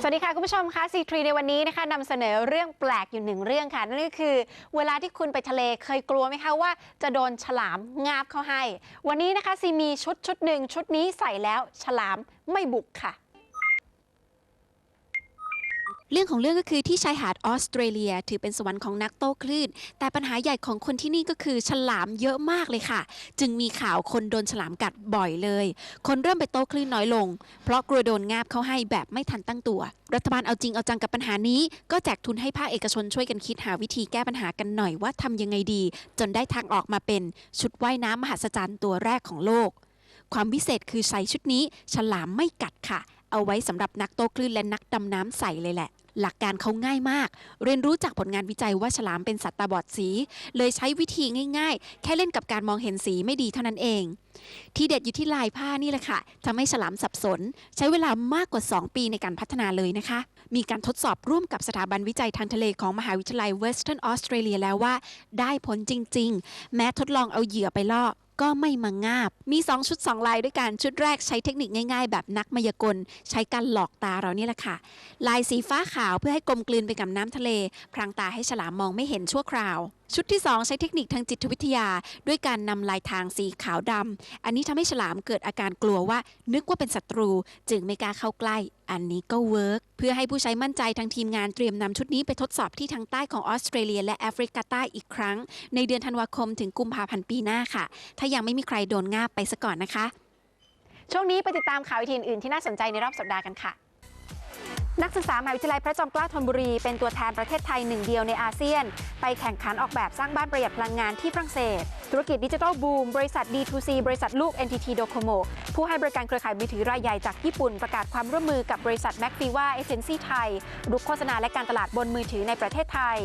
สวัสดีค่ะ คุณผู้ชมคะซีทรีในวันนี้นะคะนำเสนอเรื่องแปลกอยู่หนึ่งเรื่องค่ะ นั่นก็คือเวลาที่คุณไปทะเลเคยกลัวไหมคะว่าจะโดนฉลามงาบเข้าให้ วันนี้นะคะซีมีชุดชุดหนึ่งชุดนี้ใส่แล้วฉลามไม่บุกค่ะ เรื่องของเรื่องก็คือที่ชายหาดออสเตรเลีย ถือเป็นสวรรค์ของนักโต้คลื่น แต่ปัญหาใหญ่ของคนที่นี่ก็คือฉลามเยอะมากเลยค่ะ จึงมีข่าวคนโดนฉลามกัดบ่อยเลย คนเริ่มไปโต้คลื่นน้อยลง เพราะกลัวโดนงาบเข้าให้แบบไม่ทันตั้งตัว รัฐบาลเอาจริงเอาจังกับปัญหานี้ ก็แจกทุนให้ภาคเอกชนช่วยกันคิดหาวิธีแก้ปัญหากันหน่อยว่าทำยังไงดี จนได้ทางออกมาเป็นชุดว่ายน้ำมหัศจรรย์ตัวแรกของโลก ความพิเศษคือใส่ชุดนี้ฉลามไม่กัดค่ะเอาไว้สำหรับนักโต้คลื่นและนักดำน้ำใส่เลยแหละ หลักการเขาง่ายมาก เรียนรู้จากผลงานวิจัยว่าฉลามเป็นสัตว์ตาบอดสี เลยใช้วิธีง่าย ๆ แค่เล่นกับการมองเห็นสีไม่ดีเท่านั้นเอง ที่เด็ดอยู่ที่ลายผ้านี่แหละค่ะทำให้ฉลามสับสน ใช้เวลามากกว่า 2 ปีในการพัฒนาเลยนะคะ มีการทดสอบร่วมกับสถาบันวิจัยทางทะเลของมหาวิทยาลัย Western Australia แล้วว่า ได้ผลจริง ๆ แม้ทดลองเอาเหยื่อไปล่อ ก็ไม่มางาบ มี 2 ชุด 2 ลายด้วยกัน ชุดแรกใช้เทคนิคง่ายๆ แบบนักมายากล ใช้การหลอกตาเรานี่แหละค่ะ ลายสีฟ้าขาวเพื่อให้กลมกลืนไปกับน้ำทะเล พรางตาให้ฉลามมองไม่เห็นชั่วคราว ชุดที่ 2 ใช้เทคนิคทางจิตวิทยา ด้วยการนำลายทางสีขาวดำ อันนี้ทำให้ฉลามเกิดอาการกลัวว่า นึกว่าเป็นศัตรู จึงไม่กล้าเข้าใกล้ อันนี้ก็เวิร์กเพื่อให้ผู้ใช้มั่นใจทางทีมงานเตรียมนำชุดนี้ไปทดสอบที่ทางใต้ของออสเตรเลียและแอฟริกาใต้อีกครั้ง ในเดือนธันวาคมถึงกุมภาพันธ์ปีหน้าค่ะ ถ้ายังไม่มีใครโดนงาบไปซะก่อนนะคะ ช่วงนี้ไปติดตามข่าววิธีอื่นๆที่น่าสนใจในรอบสัปดาห์กันค่ะ นักศึกษามหาวิทยาลัยพระจอมเกล้าธนบุรี เป็นตัวแทนประเทศไทยหนึ่งเดียวในอาเซียน ไปแข่งขันออกแบบสร้างบ้านประหยัดพลังงานที่ฝรั่งเศส ธุรกิจดิจิทัลบูม บริษัท D2C บริษัทลูก NTT Docomo ผู้ให้บริการเครือข่ายมือถือรายใหญ่จากญี่ปุ่น ประกาศความร่วมมือกับบริษัท m a c f i v a Agency ไทยรุกโฆษณาและการตลาดบนมือถือในประเทศไทย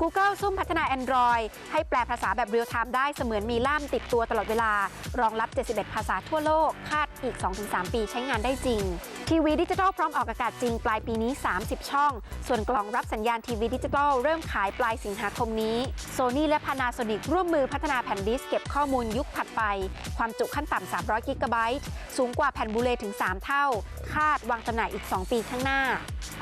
Google ซุ่มพัฒนา Android ให้แปลภาษาแบบเรียลไทม์ได้เสมือนมีล่ามติดตัวตลอดเวลา รองรับ 71 ภาษาทั่วโลก คาดอีก 2-3 ปีใช้งานได้จริง ทีวีดิจิทัลพร้อมออกอากาศจริงปลายปีนี้ 30 ช่อง ส่วนกล่องรับสัญญาณทีวีดิจิทัลเริ่มขายปลายสิงหาคมนี้ Sony และ Panasonic ร่วมมือพัฒนาแผ่นดิสก์เก็บข้อมูลยุคถัดไป ความจุขั้นต่ำ 300 กิกะไบต์ สูงกว่าแผ่นบูเลถึง 3 เท่า คาดวางจำหน่ายอีก 2 ปีข้างหน้า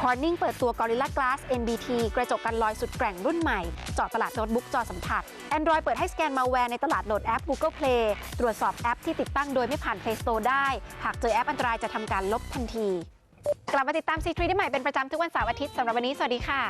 Corning เปิดตัว Gorilla Glass NBT กระจกกันลอยสุดแกร่งรุ่นใหม่เจาะตลาดโน้ตบุ๊กจอสัมผัส Android เปิดให้สแกนมาแวร์ในตลาดโหลดแอป Google Play ตรวจสอบแอปที่ติดตั้งโดยไม่ผ่าน Play Store ได้ หากเจอแอปอันตรายจะทำการลบทันที กลับมาติดตามซีทรีได้ใหม่เป็นประจำทุกวันเสาร์อาทิตย์สำหรับวันนี้ สวัสดีค่ะ